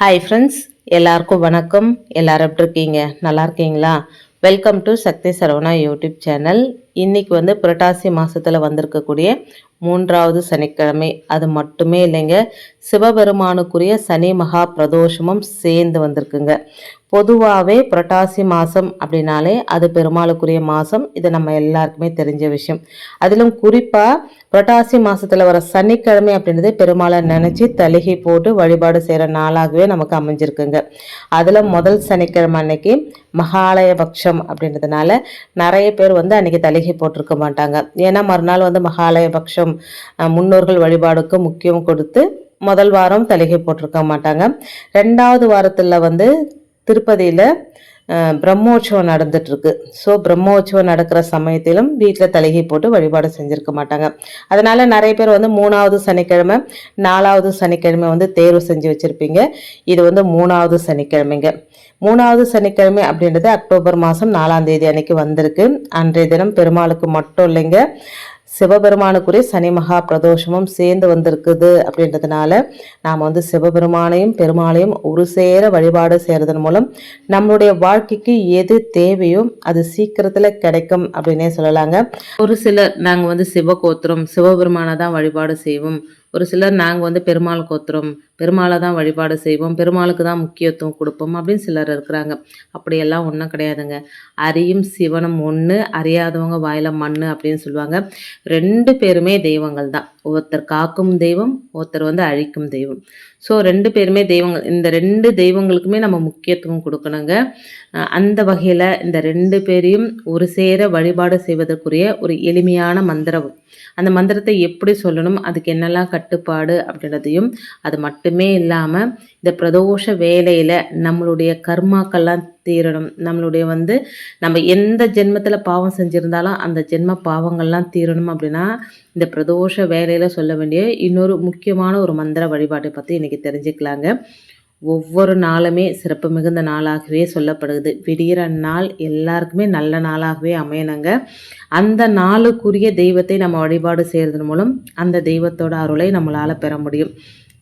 Hi friends எல்லாருக்கும் வணக்கம். எல்லாரும் எப்படி இருக்கீங்க? நல்லா இருக்கீங்களா? Welcome to Shakthi Saravana YouTube channel. இன்றைக்கி வந்து புரட்டாசி மாதத்தில் வந்திருக்கக்கூடிய மூன்றாவது சனிக்கிழமை. அது மட்டுமே இல்லைங்க சிவபெருமானுக்குரிய சனி மகா பிரதோஷமும் சேர்ந்து வந்திருக்குங்க. பொதுவாகவே புரட்டாசி மாதம் அப்படின்னாலே அது பெருமாளுக்குரிய மாதம் இது நம்ம எல்லாருக்குமே தெரிஞ்ச விஷயம். அதிலும் குறிப்பாக புரட்டாசி மாதத்தில் வர சனிக்கிழமை அப்படின்றது பெருமாளை நினச்சி தலிகை போட்டு வழிபாடு செய்கிற நாளாகவே நமக்கு அமைஞ்சிருக்குங்க. அதில் முதல் சனிக்கிழமை அன்னைக்கு மகாலயபக்ஷம் அப்படின்றதுனால நிறைய பேர் வந்து அன்றைக்கி தலிகை போட்டிருக்க மாட்டாங்க. ஏன்னா மறுநாள் வந்து மகாலயபக்ஷம் முன்னோர்கள் வழிபாடுக்கு முக்கியம் கொடுத்து முதல் வாரம் தலிகை போட்டிருக்க மாட்டாங்க. ரெண்டாவது வாரத்தில் வந்து திருப்பதியில் பிரம்மோற்சவம் நடந்துட்டுருக்கு. ஸோ பிரம்மோற்சவம் நடக்கிற சமயத்திலும் வீட்டில் தலிகை போட்டு வழிபாடு செஞ்சுருக்க மாட்டாங்க. அதனால் நிறைய பேர் வந்து மூணாவது சனிக்கிழமை நாலாவது சனிக்கிழமை வந்து தேர்வு செஞ்சு வச்சுருப்பீங்க. இது வந்து மூணாவது சனிக்கிழமைங்க. மூணாவது சனிக்கிழமை அப்படின்றது அக்டோபர் மாதம் நாலாம் தேதி அன்னைக்கு வந்திருக்கு. அன்றைய தினம் பெருமாளுக்கு மட்டும் இல்லைங்க. சிவபெருமானுக்குரிய சனி மகா பிரதோஷமும் சேர்ந்து வந்திருக்குது அப்படின்றதுனால நாம் வந்து சிவபெருமானையும் பெருமாளையும் ஒரு சேர வழிபாடு செய்கிறதன் மூலம் நம்மளுடைய வாழ்க்கைக்கு எது தேவையோ அது சீக்கிரத்தில் கிடைக்கும் அப்படின்னே சொல்லலாங்க. ஒரு சிலர் நாங்கள் வந்து சிவகோத்திரம் சிவபெருமானை தான் வழிபாடு செய்வோம். ஒரு சிலர் நாங்கள் வந்து பெருமாள் கோத்திரம் பெருமாளை தான் வழிபாடு செய்வோம் பெருமாளுக்கு தான் முக்கியத்துவம் கொடுப்போம் அப்படின்னு சிலர் இருக்கிறாங்க. அப்படியெல்லாம் ஒன்றும் கிடையாதுங்க. அறியும் சிவனும் ஒன்று அறியாதவங்க வாயில மண் அப்படின்னு சொல்லுவாங்க. ரெண்டு பேருமே தெய்வங்கள் தான். ஒருத்தர் காக்கும் தெய்வம் ஒருத்தர் வந்து அழிக்கும் தெய்வம். ஸோ ரெண்டு பேருமே தெய்வங்கள். இந்த ரெண்டு தெய்வங்களுக்குமே நம்ம முக்கியத்துவம் கொடுக்கணுங்க. அந்த வகையில் இந்த ரெண்டு பேரையும் ஒரு சேர வழிபாடு செய்வதற்குரிய ஒரு எளிமையான மந்திரம். அந்த மந்திரத்தை எப்படி சொல்லணும் அதுக்கு என்னெல்லாம் கட்டுப்பாடு அப்படின்றதையும் அது மட்டும் இல்லாமல் இந்த பிரதோஷ வேலையில் நம்மளுடைய கர்மாக்கள்லாம் தீரணும். நம்மளுடைய வந்து நம்ம எந்த ஜென்மத்தில் பாவம் செஞ்சுருந்தாலும் அந்த ஜென்ம பாவங்கள்லாம் தீரணும் அப்படின்னா இந்த பிரதோஷ வேலையில் சொல்ல வேண்டிய இன்னொரு முக்கியமான ஒரு மந்திர வழிபாட்டை பற்றி இன்றைக்கி தெரிஞ்சுக்கலாங்க. ஒவ்வொரு நாளுமே சிறப்பு மிகுந்த நாளாகவே சொல்லப்படுது. விடிகிற நாள் எல்லாருக்குமே நல்ல நாளாகவே அமையணுங்க. அந்த நாளுக்குரிய தெய்வத்தை நம்ம வழிபாடு செய்கிறது மூலம் அந்த தெய்வத்தோட அருளை நம்மளால் பெற முடியும்.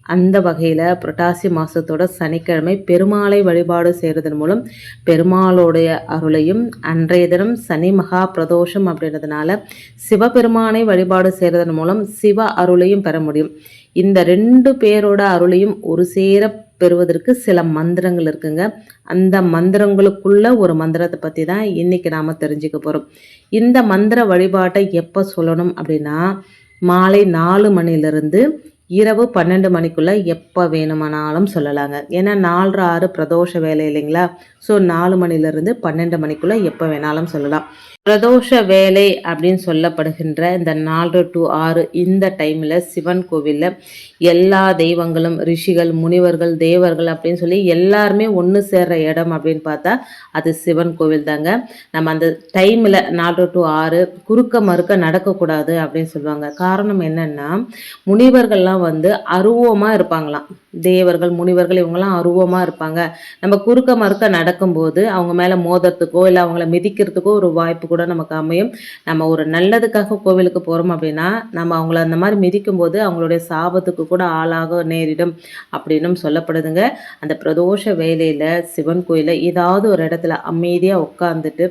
அந்த வகையில் புரட்டாசி மாதத்தோட சனிக்கிழமை பெருமாளை வழிபாடு செய்கிறதன் மூலம் பெருமாளுடைய அருளையும் அன்றைய தினம் சனி மகா பிரதோஷம் அப்படின்றதுனால சிவபெருமானை வழிபாடு செய்கிறதன் மூலம் சிவ அருளையும் பெற முடியும். இந்த ரெண்டு பேரோட அருளையும் ஒரு சேர பெறுவதற்கு சில மந்திரங்கள் இருக்குங்க. அந்த மந்திரங்களுக்குள்ள ஒரு மந்திரத்தை பற்றி தான் இன்னைக்கு நாம் தெரிஞ்சுக்க போகிறோம் இந்த மந்திர வழிபாட்டை எப்போ சொல்லணும் அப்படின்னா மாலை நாலு மணிலிருந்து இரவு பன்னெண்டு மணிக்குள்ளே எப்போ வேணுமானாலும் சொல்லலாங்க. ஏன்னா நாலு ஆறு பிரதோஷ வேலை இல்லைங்களா? ஸோ நாலு மணிலேருந்து பன்னெண்டு மணிக்குள்ளே எப்போ வேணாலும் சொல்லலாம். பிரதோஷ வேலை அப்படின்னு சொல்லப்படுகின்ற இந்த நாலு டு ஆறு இந்த டைமில் சிவன் கோவிலில் எல்லா தெய்வங்களும் ரிஷிகள் முனிவர்கள் தேவர்கள் அப்படின்னு சொல்லி எல்லாருமே ஒன்று சேர்ற இடம் அப்படின்னு பார்த்தா அது சிவன் கோவில் தாங்க. நம்ம அந்த டைமில் நாலு டு ஆறு குறுக்க மறுக்க நடக்கக்கூடாது அப்படின்னு சொல்லுவாங்க. காரணம் என்னன்னா முனிவர்கள்லாம் வந்து அருவமாக இருப்பாங்களாம். தேவர்கள் முனிவர்கள் இவங்கெல்லாம் அருவமாக இருப்பாங்க. நம்ம குறுக்க மறுக்க நடக்கும்போது அவங்க மேலே மோதறதுக்கோ இல்லை அவங்கள மிதிக்கிறதுக்கோ ஒரு வாய்ப்பு கூட நமக்கு அமையும். நம்ம ஒரு நல்லதுக்காக கோவிலுக்கு போகிறோம் அப்படின்னா நம்ம அவங்கள அந்த மாதிரி மிதிக்கும்போது அவங்களுடைய சாபத்துக்கு கூட ஆளாக நேரிடும் அப்படின்னும் சொல்லப்படுதுங்க. அந்த பிரதோஷ வேலையில் சிவன் கோயிலில் ஏதாவது ஒரு இடத்துல அமைதியாக உட்காந்துட்டு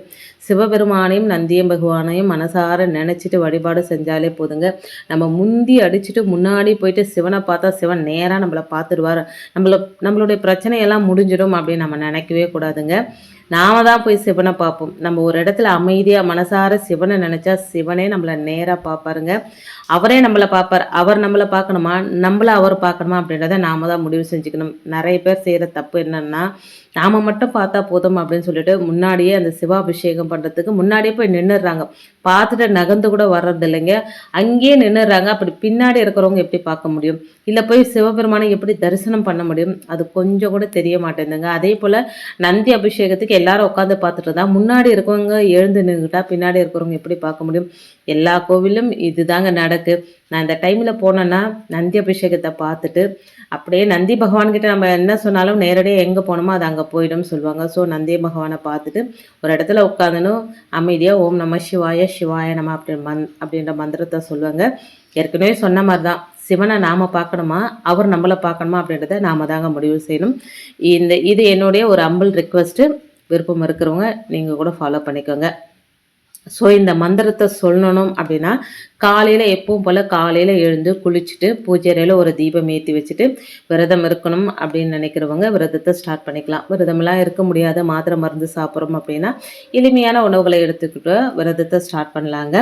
சிவபெருமானையும் நந்தியம் பகவானையும் மனசார நினச்சிட்டு வழிபாடு செஞ்சாலே போதுங்க. நம்ம முந்தி அடிச்சுட்டு முன்னாடி போயிட்டு சிவனை பார்த்தா சிவன் நேராக நம்மளை பார்த்து பார்த்துருவார் நம்மள நம்மளுடைய பிரச்சனையெல்லாம் முடிஞ்சிடும் அப்படின்னு நம்ம நினைக்கவே கூடாதுங்க. நாம தான் போய் சிவனை பார்ப்போம். நம்ம ஒரு இடத்துல அமைதியாக மனசார சிவனை நினச்சா சிவனே நம்மளை நேராக பார்ப்பாருங்க. அவரே நம்மளை பார்ப்பார். அவர் நம்மளை பார்க்கணுமா? நம்மளை அவர் பார்க்கணுமா அப்படின்றத நாம தான் முடிவு செஞ்சுக்கணும். நிறைய பேர் செய்கிற தப்பு என்னன்னா நாம் மட்டும் பார்த்தா போதும் அப்படின்னு சொல்லிட்டு முன்னாடியே அந்த சிவாபிஷேகம் பண்ணுறதுக்கு முன்னாடியே போய் நின்றுடுறாங்க பார்த்துட்டு நகர்ந்து கூட வர்றது இல்லைங்க அங்கேயே நின்றுடுறாங்க அப்படி பின்னாடி இருக்கிறவங்க எப்படி பார்க்க முடியும்? இல்லை போய் சிவபெருமானை எப்படி தரிசனம் பண்ண முடியும்? அது கொஞ்சம் கூட தெரிய மாட்டேங்குதுங்க. அதே போல் நந்தி அபிஷேகத்துக்கு எல்லாரும் உட்காந்து பார்த்துட்டு தான் முன்னாடி இருக்கவங்க எழுந்து நின்றுட்டா பின்னாடி இருக்கிறவங்க எப்படி பார்க்க முடியும்? எல்லா கோவிலும் இதுதாங்க நடக்கு. நான் இந்த டைமில் போனேன்னா நந்தி அபிஷேகத்தை பார்த்துட்டு அப்படியே நந்தி பகவான்கிட்ட நம்ம என்ன சொன்னாலும் நேரடியாக எங்கே போனோமோ அது அங்கே போயிடும் சொல்லுவாங்க. ஸோ நந்தி பகவானை பார்த்துட்டு ஒரு இடத்துல உட்காந்துனும் அமைதியாக ஓம் நம சிவாய சிவாய நம அப்படி மந் அப்படின்ற மந்திரத்தை சொல்லுவாங்க. ஏற்கனவே சொன்ன மாதிரி தான் சிவனை நாம் பார்க்கணுமா? அவர் நம்மளை பார்க்கணுமா? அப்படின்றத நாம் தாங்க முடிவு செய்யணும். இந்த இது என்னுடைய ஒரு அம்பிள் ரிக்வெஸ்ட்டு விருப்பம் இருக்கிறவங்க நீங்கள் கூட ஃபாலோ பண்ணிக்கோங்க. ஸோ இந்த மந்திரத்தை சொல்லணும் அப்படின்னா காலையில் எப்பவும் போல் காலையில் எழுந்து குளிச்சுட்டு பூஜை ஒரு தீபம் ஏற்றி வச்சுட்டு விரதம் இருக்கணும் அப்படின்னு நினைக்கிறவங்க விரதத்தை ஸ்டார்ட் பண்ணிக்கலாம். விரதமெல்லாம் இருக்க முடியாத மாத்திரை மருந்து சாப்பிட்றோம் அப்படின்னா எளிமையான உணவுகளை எடுத்துக்கிட்டு விரதத்தை ஸ்டார்ட் பண்ணலாங்க.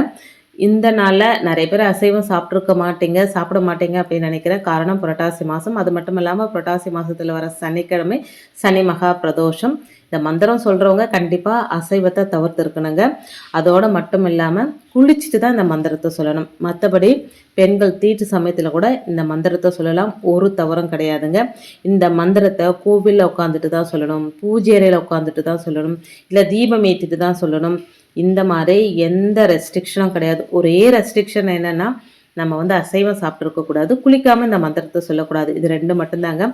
இந்த நாளில் நிறைய பேர் அசைவம் சாப்பிட்ருக்க மாட்டீங்க சாப்பிட மாட்டீங்க அப்படின்னு நினைக்கிறேன் காரணம் புரட்டாசி மாதம் அது மட்டும் இல்லாமல் புரட்டாசி மாதத்தில் வர சனிக்கிழமை சனி மகா பிரதோஷம். இந்த மந்திரம் சொல்கிறவங்க கண்டிப்பாக அசைவத்தை தவிர்த்து இருக்கணுங்க அதோடு மட்டும் இல்லாமல் குளிச்சுட்டு தான் இந்த மந்திரத்தை சொல்லணும். மற்றபடி பெண்கள் தீட்டு சமயத்தில் கூட இந்த மந்திரத்தை சொல்லலாம். ஒரு தவறும் கிடையாதுங்க. இந்த மந்திரத்தை கோவிலில் உட்காந்துட்டு தான் சொல்லணும். பூஜை அறையில் உட்காந்துட்டு தான் சொல்லணும். இல்லை தீபம் ஏற்றிட்டு தான் சொல்லணும். இந்த மாதிரி எந்த ரெஸ்ட்ரிக்ஷனும் கிடையாது. ஒரே ரெஸ்ட்ரிக்ஷன் என்னென்னா நம்ம வந்து அசைவம் சாப்பிட்ருக்கக்கூடாது குளிக்காமல் இந்த மந்திரத்தை சொல்லக்கூடாது. இது ரெண்டு மட்டும்தாங்க.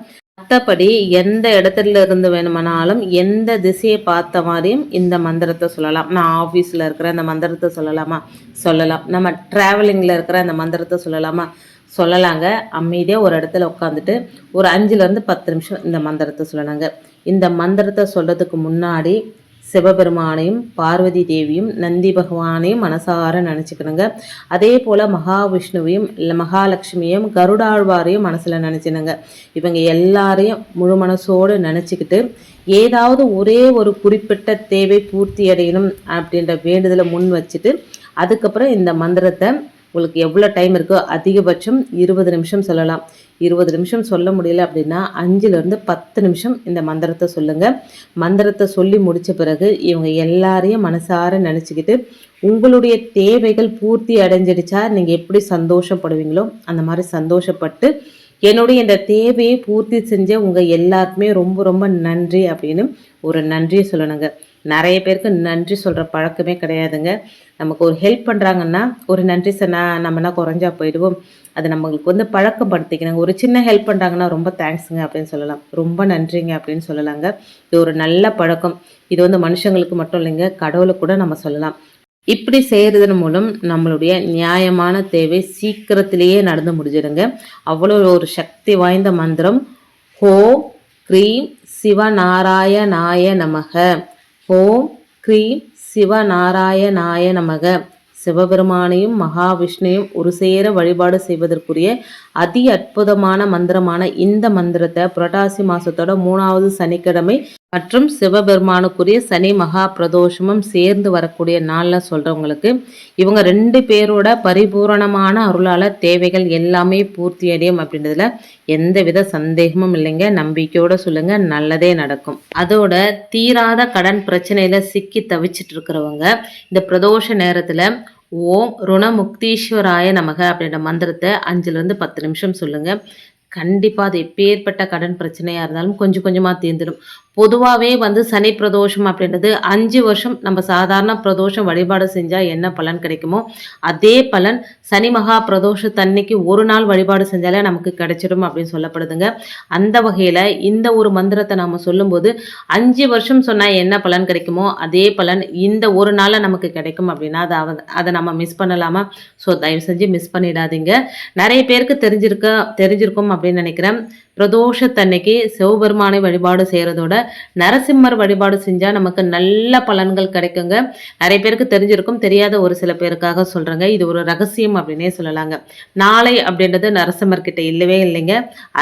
மற்றபடி எந்த இடத்துல இருந்து வேணுமானாலும் எந்த திசையை பார்த்த மாதிரியும் இந்த மந்திரத்தை சொல்லலாம். நான் ஆஃபீஸில் இருக்கிற இந்த மந்திரத்தை சொல்லலாமா? சொல்லலாம். நம்ம ட்ராவலிங்கில் இருக்கிற இந்த மந்திரத்தை சொல்லலாமா? சொல்லலாங்க. அமைதியாக ஒரு இடத்துல உட்காந்துட்டு ஒரு அஞ்சுலேருந்து பத்து நிமிஷம் இந்த மந்திரத்தை சொல்லலாங்க இந்த மந்திரத்தை சொல்கிறதுக்கு முன்னாடி சிவபெருமானையும் பார்வதி தேவியும் நந்தி பகவானையும் மனசார நினச்சிக்கணுங்க. அதே போல் மகாவிஷ்ணுவையும் இல்லை மகாலட்சுமியும் கருடாழ்வாரையும் மனசில் நினச்சினுங்க இவங்க எல்லாரையும் முழு மனசோடு நினச்சிக்கிட்டு ஏதாவது ஒரே ஒரு குறிப்பிட்ட தேவை பூர்த்தி அடையணும் அப்படின்ற வேண்டுதலை முன் வச்சுட்டு அதுக்கப்புறம் இந்த மந்திரத்தை உங்களுக்கு எவ்வளோ டைம் இருக்கோ அதிகபட்சம் இருபது நிமிஷம் சொல்லலாம். இருபது நிமிஷம் சொல்ல முடியல அப்படின்னா அஞ்சுலேருந்து பத்து நிமிஷம் இந்த மந்திரத்தை சொல்லுங்கள் மந்திரத்தை சொல்லி முடித்த பிறகு இவங்க எல்லாரையும் மனசார நினச்சிக்கிட்டு உங்களுடைய தேவைகள் பூர்த்தி அடைஞ்சிடுச்சா நீங்கள் எப்படி சந்தோஷப்படுவீங்களோ அந்த மாதிரி சந்தோஷப்பட்டு என்னுடைய இந்த தேவையை பூர்த்தி செஞ்ச உங்கள் எல்லாருக்குமே ரொம்ப ரொம்ப நன்றி அப்படின்னு ஒரு நன்றியை சொல்லணுங்க. நிறைய பேருக்கு நன்றி சொல்கிற பழக்கமே கிடையாதுங்க. நமக்கு ஒரு ஹெல்ப் பண்ணுறாங்கன்னா ஒரு நன்றி சொன்னால் நம்மனா குறைஞ்சா போயிடுவோம். அது நம்மளுக்கு வந்து பழக்கப்படுத்திக்கணுங்க. ஒரு சின்ன ஹெல்ப் பண்ணுறாங்கன்னா ரொம்ப தேங்க்ஸுங்க அப்படின்னு சொல்லலாம். ரொம்ப நன்றிங்க அப்படின்னு சொல்லலாங்க. இது ஒரு நல்ல பழக்கம். இது வந்து மனுஷங்களுக்கு மட்டும் இல்லைங்க கடவுளுக்கு கூட நம்ம சொல்லலாம். இப்படி செய்கிறதன் மூலம் நம்மளுடைய நியாயமான தேவை சீக்கிரத்திலேயே நடந்து முடிஞ்சிடுங்க. அவ்வளோ ஒரு சக்தி வாய்ந்த மந்திரம். ஹோ க்ரீம் சிவநாராயணாய நமக. ஹோம் க்ரீம் சிவநாராயணாய நமக. சிவபெருமானையும் மகாவிஷ்ணுவையும் ஒரு சேர வழிபாடு செய்வதற்குரிய அதி அற்புதமான மந்திரமான இந்த மந்திரத்தை புரட்டாசி மாசத்தோட மூணாவது சனிக்கிழமை மற்றும் சிவபெருமானுக்குரிய சனி மகா பிரதோஷமும் சேர்ந்து வரக்கூடிய நாளில் சொல்கிறவங்களுக்கு இவங்க ரெண்டு பேரோட பரிபூரணமான அருளால் தேவைகள் எல்லாமே பூர்த்தி அடையும் அப்படின்றதுல எந்த வித சந்தேகமும் இல்லைங்க. நம்பிக்கையோட சொல்லுங்கள் நல்லதே நடக்கும். அதோட தீராத கடன் பிரச்சனையில் சிக்கி தவிச்சிட்டு இருக்கிறவங்க இந்த பிரதோஷ நேரத்தில் ஓம் ருணமுக்தீஸ்வராய நமக அப்படின்ற மந்திரத்தை அஞ்சுலேருந்து பத்து நிமிஷம் சொல்லுங்கள் கண்டிப்பாக அது எப்பேற்பட்ட கடன் பிரச்சனையாக இருந்தாலும் கொஞ்சம் கொஞ்சமாக தீர்ந்துடும். பொதுவாகவே வந்து சனி பிரதோஷம் அப்படின்றது அஞ்சு வருஷம் நம்ம சாதாரண பிரதோஷம் வழிபாடு செஞ்சால் என்ன பலன் கிடைக்குமோ அதே பலன் சனி மகா பிரதோஷத்தன்னைக்கு ஒரு நாள் வழிபாடு செஞ்சாலே நமக்கு கிடைச்சிடும் அப்படின்னு சொல்லப்படுதுங்க. அந்த வகையில் இந்த ஒரு மந்திரத்தை நாம் சொல்லும்போது அஞ்சு வருஷம் சொன்னால் என்ன பலன் கிடைக்குமோ அதே பலன் இந்த ஒரு நாளில் நமக்கு கிடைக்கும் அப்படின்னா அதை அதை நம்ம மிஸ் பண்ணலாமா? ஸோ தயவு செஞ்சு மிஸ் பண்ணிடாதீங்க. நிறைய பேருக்கு தெரிஞ்சிருக்க தெரிஞ்சிருக்கும் அப்படின்னு நினைக்கிறேன். பிரதோஷத்தன்னைக்கு சிவபெருமானை வழிபாடு செய்கிறதோட நரசிம்மர் வழிபாடு செஞ்சால் நமக்கு நல்ல பலன்கள் கிடைக்குங்க. நிறைய பேருக்கு தெரிஞ்சிருக்கும் தெரியாத ஒரு சில பேருக்காக சொல்கிறேங்க இது ஒரு ரகசியம் அப்படின்னே சொல்லலாங்க. நாளை அப்படின்றது நரசிம்மர் கிட்ட இல்லவே இல்லைங்க.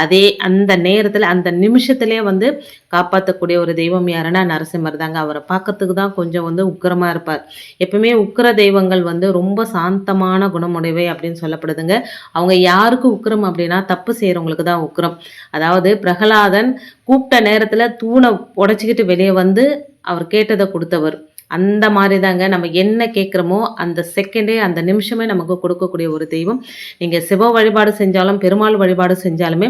அதே அந்த நேரத்தில் அந்த நிமிஷத்துலேயே வந்து காப்பாற்றக்கூடிய ஒரு தெய்வம் யாருன்னா நரசிம்மர் தாங்க. அவரை பார்க்கறதுக்கு தான் கொஞ்சம் வந்து உக்கரமாக இருப்பார். எப்பவுமே உக்கிர தெய்வங்கள் வந்து ரொம்ப சாந்தமான குணமுடைவை அப்படின்னு சொல்லப்படுதுங்க. அவங்க யாருக்கு உக்கரம் அப்படின்னா தப்பு செய்கிறவங்களுக்கு தான் உக்கரம். அதாவது பிரகலாதன் கூப்பிட்ட நேரத்தில் தூணை உடச்சிக்கிட்டு வெளியே வந்து அவர் கேட்டதை கொடுத்தவர். அந்த மாதிரி தாங்க நம்ம என்ன கேட்குறோமோ அந்த செகண்டே அந்த நிமிஷமே நமக்கு கொடுக்கக்கூடிய ஒரு தெய்வம். நீங்கள் சிவ வழிபாடு செஞ்சாலும் பெருமாள் வழிபாடு செஞ்சாலுமே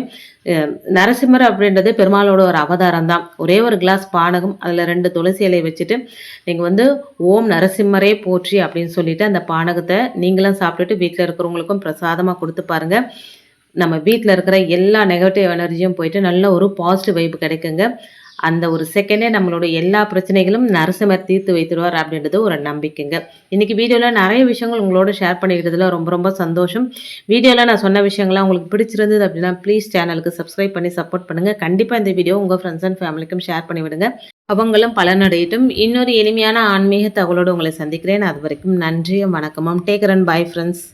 நரசிம்மர் அப்படின்றது பெருமாளோட ஒரு அவதாரம் தான் ஒரே ஒரு கிளாஸ் பானகம் அதில் ரெண்டு துளசி இலையை வச்சுட்டு நீங்கள் வந்து ஓம் நரசிம்மரே போற்றி அப்படின்னு சொல்லிட்டு அந்த பானகத்தை நீங்களும் சாப்பிட்டுட்டு வீட்டில் இருக்கிறவங்களுக்கும் பிரசாதமாக கொடுத்து பாருங்கள் நம்ம வீட்டில் இருக்கிற எல்லா நெகட்டிவ் எனர்ஜியும் போயிட்டு நல்ல ஒரு பாசிட்டிவ் வைப்பு கிடைக்குங்க. அந்த ஒரு செகண்டே நம்மளோட எல்லா பிரச்சனைகளும் நரசிம்மர் தீர்த்து வைத்துடுவார் அப்படின்றது ஒரு நம்பிக்கைங்க. இன்றைக்கி வீடியோவில் நிறைய விஷயங்கள் உங்களோட ஷேர் பண்ணிக்கிட்டதில் ரொம்ப ரொம்ப சந்தோஷம். வீடியோவில் நான் சொன்ன விஷயங்கள்லாம் உங்களுக்கு பிடிச்சிருந்தது அப்படின்னா ப்ளீஸ் சேனலுக்கு சப்ஸ்கிரைப் பண்ணி சப்போர்ட் பண்ணுங்கள் கண்டிப்பாக இந்த வீடியோ உங்கள் ஃப்ரெண்ட்ஸ் அண்ட் ஃபேமிலிக்கும் ஷேர் பண்ணிவிடுங்க அவங்களும் பலனடையட்டும். இன்னொரு எளிமையான ஆன்மீக தகவலோடு உங்களை சந்திக்கிறேன். அது வரைக்கும் நன்றியும் வணக்கமும். Take run bye friends